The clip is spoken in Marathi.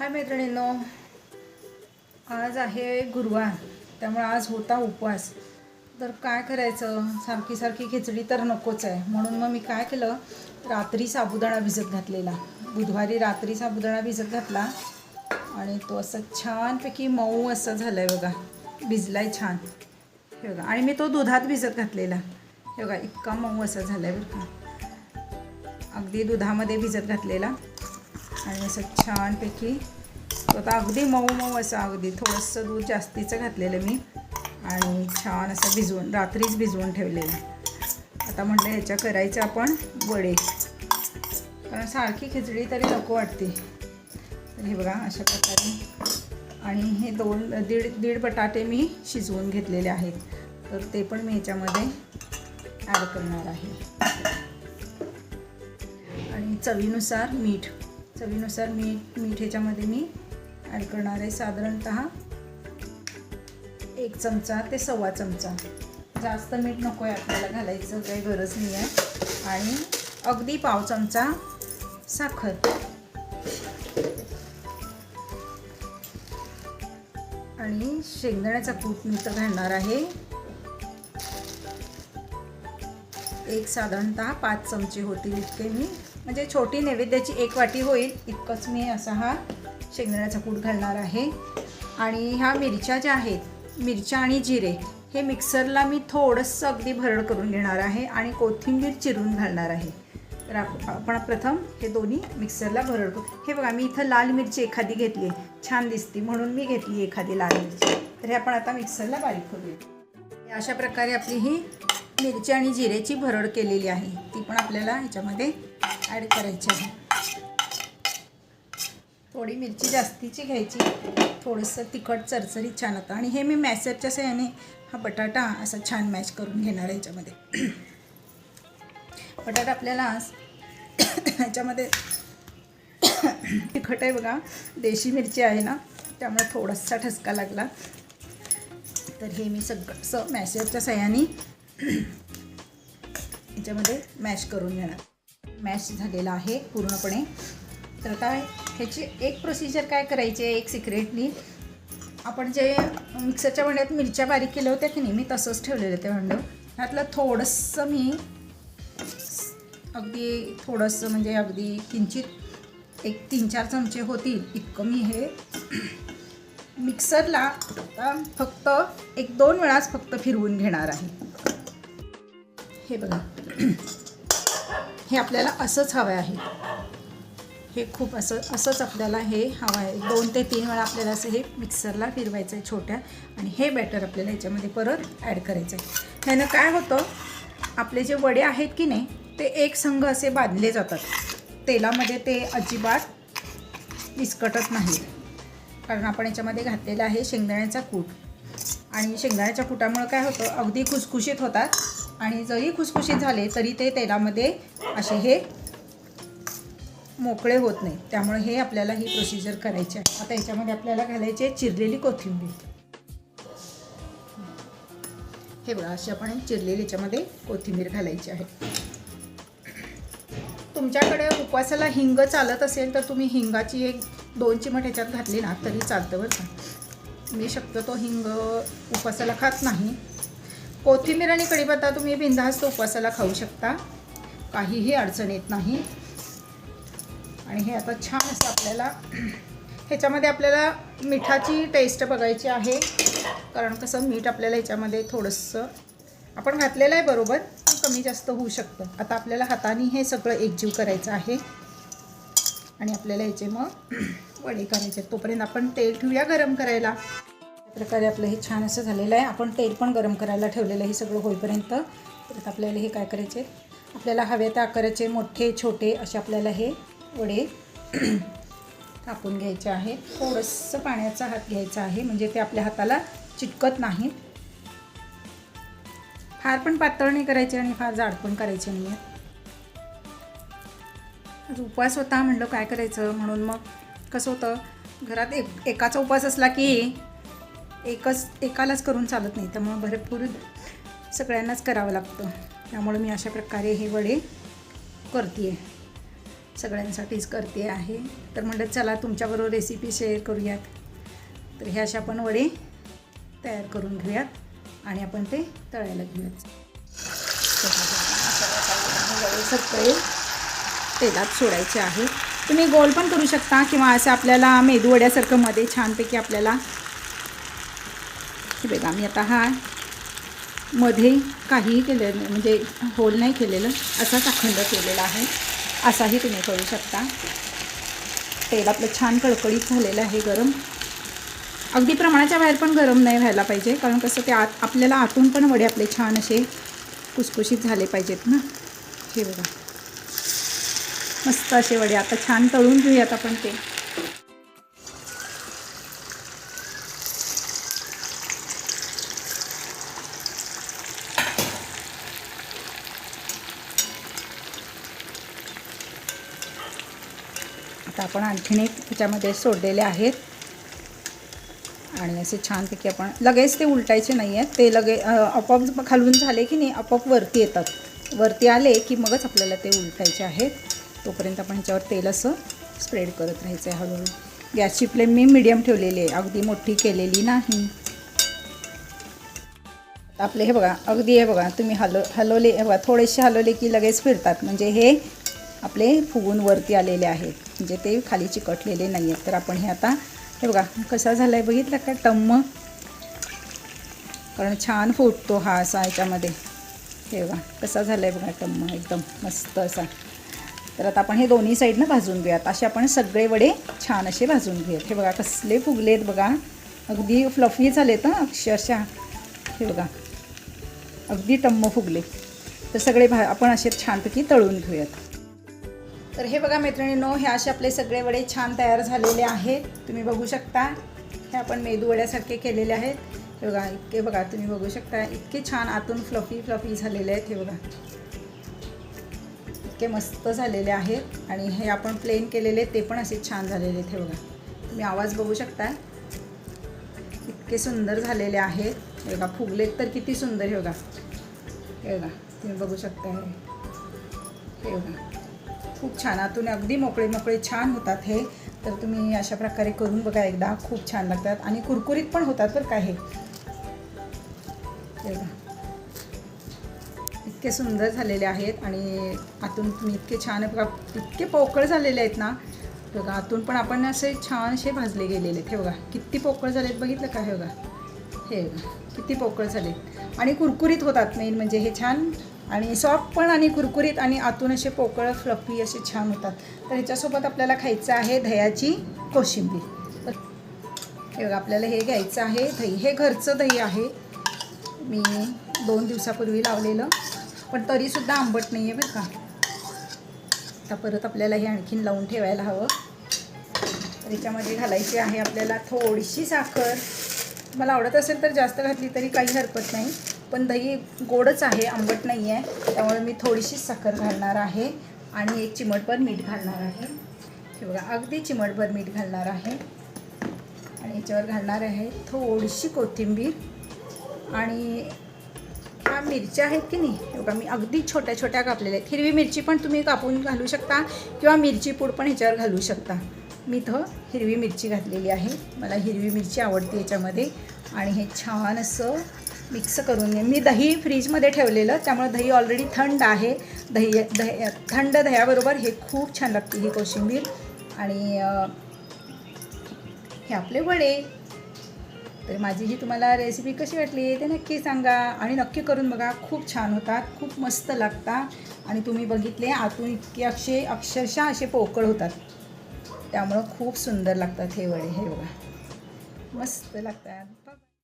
हाय मैत्रिणींनो आज आहे गुरुवार त्यामुळे आज होता उपवास. तर काय करायचं? सारखी सारखी खिचडी तर नकोच आहे. म्हणून मग मी काय केलं? रात्री साबुदाणा भिजत घातलेला. बुधवारी रात्री साबुदाणा भिजत घातला. आणि तो असा छानपैकी मऊ असं झालं आहे बघा. भिजलाय छान. हे बघा. आणि मी तो दुधात भिजत घातलेला. हे बघा इतका मऊ असा झाला आहे बरं का. अगदी दुधामध्ये भिजत घातलेला. आणि असं छानपैकी तो आता अगदी मऊ मऊ असं अगदी थोडंसं दूध जास्तीचं घातलेलं मी. आणि छान असं भिजवून रात्रीच भिजवून ठेवलेलं. आता म्हटलं ह्याच्या करायचं आपण वडे. कारण सारखी खिचडी तरी नको वाटते. तर हे बघा अशा प्रकारे. आणि हे दोन दीड दीड बटाटे मी शिजवून घेतलेले आहेत. तर ते पण मी ह्याच्यामध्ये ॲड करणार आहे. आणि चवीनुसार मीठ. चवीनुसार मीठ मीठ ह्याच्यामध्ये मी ॲड करणार आहे. साधारणत एक चमचा ते सव्वा चमचा. जास्त मीठ नको आहे आपल्याला घालायचं काही गरज नाही आहे आणि अगदी पाव चमचा साखर. आणि शेंगदाण्याचा कूट मी तर घालणार आहे. एक साधारणतः पाच चमचे होतील इतके मी. म्हणजे छोटी नैवेद्याची एक वाटी होईल. इतकंच मी असा हा शेंगदाण्याचा कूट घालणार आहे. आणि ह्या मिरच्या ज्या आहेत मिरच्या आणि जिरे हे मिक्सरला मी थोडंसं अगदी भरड करून घेणार आहे आणि कोथिंबीर चिरून घालणार आहे. तर आपण प्रथम हे दोन्ही मिक्सरला भरड करू. हे बघा मी इथं लाल मिरची एखादी घेतली छान दिसती म्हणून मी घेतली एखादी लाल मिरची. तर हे आपण आता मिक्सरला बारीक करूया. अशा प्रकारे आपली ही मिरची आणि जिरेची भरड केलेली आहे. ती पण आपल्याला ह्याच्यामध्ये ॲड करायची आहे. थोडी मिरची जास्तीची घ्यायची. थोडंसं तिखट चरचरीत छान होतं. आणि हे मी मॅसरच्या सहाय्याने हा बटाटा असा छान मॅच करून घेणार आहे ह्याच्यामध्ये. बटाटा आपल्याला ह्याच्यामध्ये तिखट आहे बघा. देशी मिरची आहे ना त्यामुळे थोडासा ठसका लागला. तर हे मी सगळं असं मॅसेजच्या सहाय्याने याच्यामध्ये मॅश करून घेणार. मॅश झालेला आहे पूर्णपणे. तर आता ह्याची एक प्रोसिजर काय करायची आहे एक सिक्रेटली आपण जे मिक्सरच्या भांड्यात मिरच्या बारीक केल्या होत्या की नाही मी तसंच ठेवलेलं ते भांडं. ह्यातलं थोडंसं मी अगदी थोडंसं म्हणजे अगदी किंचित एक तीन चार चमचे होतील इतकं मी हे मिक्सरला फक्त एक दोन वेळाच फक्त फिरवून घेणार आहे. हे बघा. हे आपल्याला असंच हवं आहे. हे खूप असं असंच आपल्याला हे हवं आहे. दोन ते तीन वेळा आपल्याला असं हे मिक्सरला फिरवायचं आहे छोट्या आणि हे बॅटर आपल्याला याच्यामध्ये परत ॲड करायचं आहे. ह्यानं काय होतं आपले जे वडे आहेत की नाही ते एक संघ असे बांधले जातात. तेलामध्ये ते अजिबात विस्कटत नाही. कारण आपण याच्यामध्ये घातलेलं आहे शेंगदाण्याचा कूट. आणि शेंगदाण्याच्या कुटामुळं काय होतं अगदी खुसखुशीत होतात. आणि जरी खुसखुशीत झाले तरी ते तेलामध्ये असे हे मोकळे होत नाही. त्यामुळे हे आपल्याला ही प्रोसिजर करायची आहे. आता याच्यामध्ये आपल्याला घालायची आहे चिरलेली कोथिंबीर. हे बघा अशी आपण चिरलेली याच्यामध्ये कोथिंबीर घालायची आहे. तुमच्याकडे उपवासाला हिंग चालत असेल तर तुम्ही हिंगाची एक दोन चिमट ह्याच्यात घातली ना तरी चालतं बरं का. मी शक्यतो हिंग उपवासाला खात नाही. कोथिंबीर आणि कढीपत्ता तुम्ही बिनधास्त उपवासाला खाऊ शकता. काहीही अडचण येत नाही. आणि हे आता छान असं आपल्याला ह्याच्यामध्ये आपल्याला मिठाची टेस्ट बघायची आहे. कारण कसं मीठ आपल्याला ह्याच्यामध्ये थोडंसं आपण घातलेलं आहे बरोबर पण कमी जास्त होऊ शकतं. आता आपल्याला हाताने हे सगळं एकजीव करायचं आहे. आणि आपल्याला याचे मग वडे करायचे आहेत. तोपर्यंत आपण तेल ठेवूया गरम करायला. प्रकारे आपलं हे छान असं झालेलं आहे. आपण तेल पण गरम करायला ठेवलेलं आहे हे सगळं होईपर्यंत. परत आपल्याला हे काय करायचे? आपल्याला हव्या त्या आकाराचे मोठे छोटे असे आपल्याला हे वडे कापून घ्यायचे आहे. थोडंसं पाण्याचा हात घ्यायचा आहे म्हणजे ते आपल्या हाताला चिटकत नाही. फार पण पातळ नाही करायचे आणि फार जाड पण करायचे नाही आज उपवास होता म्हणलं काय करायचं? म्हणून मग कसं होतं? घरात एक एकाचा उपवास असला की एकच एकालाच करून चालत नाही त्यामुळं भरपूर सगळ्यांनाच करावं लागतं. त्यामुळे मी अशा प्रकारे हे वडे करते सगळ्यांसाठीच करते आहे. तर म्हणलं चला तुमच्याबरोबर रेसिपी शेअर करूयात. तर हे अशा आपण वडे तयार करून घेऊयात आणि आपण ते तळायला घेऊयात. वडे सगळे तेलात सोडायचे आहे. तुम्ही गोल पण करू शकता किंवा असं आपल्याला मेदू वड्यासारखं मध्ये छानपैकी आपल्याला हे बघा मी आता हा मध्ये काहीही केलेलं नाही म्हणजे होल नाही केलेलं असाच अखंड केलेला आहे. असाही तुम्ही करू शकता. तेल आपलं छान कळकळीत झालेलं आहे गरम. अगदी प्रमाणाच्या बाहेर पण गरम नाही व्हायला पाहिजे कारण कसं ते आत आपल्याला आतून पण वडे आपले छान असे कुसकुशीत झाले पाहिजेत ना. हे बघा. मस्त असे वडे आता छान तळून घेऊयात आपण ते. आता आपण आणखीन एक त्याच्यामध्ये सोडलेले आहेत. आणि असे छानपैकी आपण लगेच ते उलटायचे नाही आहेत. ते लगे आपोआप खालून झाले की नाही आपोआप वरती येतात. वरती आले की मगच आपल्याला ते उलटायचे आहेत. तोपर्यंत आपण ह्याच्यावर तेल असं स्प्रेड करत राहायचं आहे हळूहळू. गॅसची फ्लेम मी मिडियम ठेवलेली आहे. अगदी मोठी केलेली नाही. आपले हे बघा अगदी हे बघा तुम्ही हलो हलवले हे बघा थोडेसे हलवले की लगेच फिरतात. म्हणजे हे आपले फुगून वरती आलेले आहेत. म्हणजे ते खाली चिकटलेले नाही आहेत तर आपण हे आता हे बघा कसा झाला आहे बघितलं का? टम्म. कारण छान फुटतो हा असा याच्यामध्ये. हे बघा कसा झाला आहे बघा टम्म एकदम. मस्त असा. तर आता आपण हे दोन्ही साईडनं भाजून घेऊयात. असे आपण सगळे वडे छान असे भाजून घेऊयात. हे बघा कसले फुगलेत बघा. अगदी फ्लफी झालेत ना अक्षरशः. हे बघा अगदी टम्म फुगले. तर सगळे भा आपण असे छानपैकी तळून घेऊयात. तर हे बघा मैत्रिणींनो हे असे आपले सगळे वडे छान तयार झालेले आहेत. तुम्ही बघू शकता. हे आपण मेदू वड्यासारखे केलेले आहेत. हे बघा इतके बघा तुम्ही बघू शकता. इतके छान आतून फ्लफी फ्लफी झालेले आहेत हे बघा. इतके मस्त झालेले आहेत. आणि हे आपण प्लेन केलेले ते पण असे छान झालेले आहेत हे बघा. तुम्ही आवाज बघू शकता. इतके सुंदर झालेले आहेत. हे बघा फुगलेत तर किती सुंदर हे बघा. हे बघा तुम्ही बघू शकता हे. हे बघा. खूप छान. आतून अगदी मोकळे मोकळे छान होतात हे. तर तुम्ही अशा प्रकारे करून बघा एकदा खूप छान लागतात. आणि कुरकुरीत पण होतात बरं का हे. बघा. इतके सुंदर झालेले आहेत आणि आतून तुम्ही इतके छान बघा इतके पोकळ झालेले आहेत ना. बघा आतून पण आपण असे छान असे भाजले गेलेले आहेत. हे बघा किती पोकळ झालेत बघितलं का? हे बघा. हे बघा किती पोकळ झालेत. आणि कुरकुरीत होतात मेन म्हणजे हे छान. आणि सॉफ्ट पण आणि कुरकुरीत आणि आतून असे पोकळ फ्लफी असे छान होतात. तर ह्याच्यासोबत आपल्याला खायचं आहे दह्याची कोशिंबीर. तर हे बघा आपल्याला हे घ्यायचं आहे दही. हे घरचं दही आहे. मी दोन दिवसापूर्वी लावलेलं. पण तरीसुद्धा आंबट नाही आहे बरं का. आता परत आपल्याला हे आणखीन लावून ठेवायला हवं. तर याच्यामध्ये घालायची आहे आपल्याला थोडीशी साखर. मला आवडत असेल तर जास्त घातली तरी काही हरकत नाही. पण दही गोडच आहे आंबट नाही आहे त्यामुळे मी थोडीशीच साखर घालणार आहे आणि एक चिमटभर मीठ घालणार आहे. हे बघा अगदी चिमटभर मीठ घालणार आहे. आणि याच्यावर घालणार आहे थोडीशी कोथिंबीर आणि ह्या मिरच्या आहेत की नाही हे बघा मी अगदी छोट्या छोट्या कापलेल्या आहेत. हिरवी मिरची पण तुम्ही कापून घालू शकता किंवा मिरची पूड पण ह्याच्यावर घालू शकता. मी इथं हिरवी मिरची घातलेली आहे. मला हिरवी मिरची आवडते याच्यामध्ये आणि हे छान असं मिक्स करून घे मी दही फ्रीजमध्ये ठेवलेलं त्यामुळे दही ऑलरेडी थंड आहे. दही दही थंड दह्याबरोबर हे खूप छान लागते ही कोशिंबीर. आणि हे आपले वडे. तर माझी ही तुम्हाला रेसिपी कशी वाटली ते नक्की सांगा आणि नक्की करून बघा. खूप छान होतात खूप मस्त लागतात. आणि तुम्ही बघितले आतून इतके अक्षे अक्षरशः असे पोकळ होतात. त्यामुळं खूप सुंदर लागतात हे वडे हे बघा. मस्त लागतात.